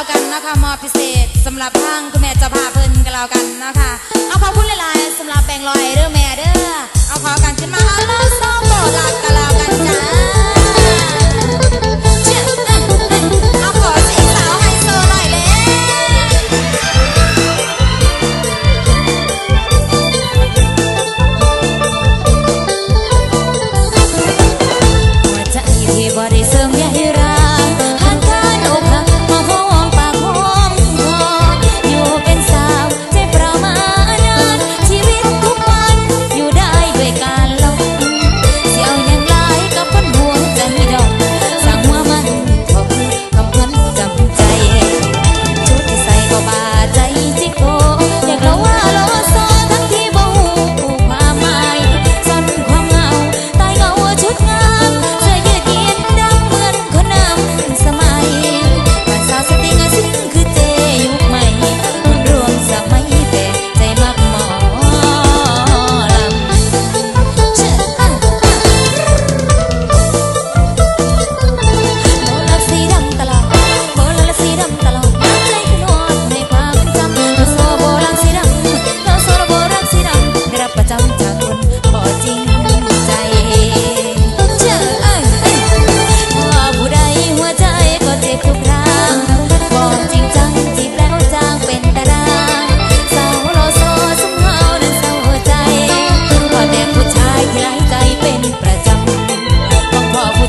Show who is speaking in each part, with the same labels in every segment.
Speaker 1: วกันนะคะมอพิเศษสำหรับทางคุณแม่จะพาเพิ่นกันแล้วกันนะคะ เอาขอพูดลายๆสำหรับแบ่งลอยเรื่องแม่เด้อเอาขอกันขึ้นมาเอลโซ่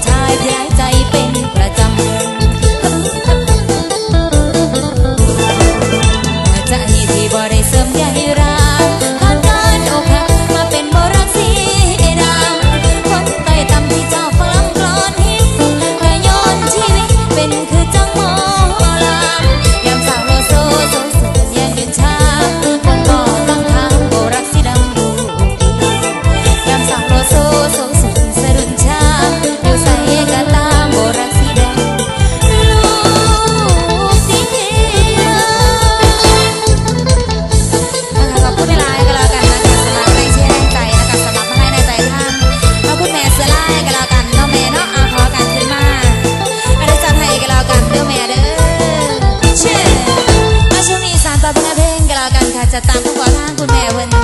Speaker 1: ชายแปลกใจเป็นประจำจะให้ที่บ่ได้เสริมใหญ่ราผ่านการอกหัมาเป็นบรักสีดำคนใต้ำที่เจ้าฟังกลอนหินแต่ยอนชีวิตเป็นคือ ก็แล้วกันเนาะแม่เนาะอ่ขอกันขึ้มาอันนี้จัดให้ก็แล้วกันเด้อแม่เด้อเชื่มาชมีสารต่อพนเพลงก็แล้วกันค่ะจะตามทุกขอทางคุณแม่เพิ่น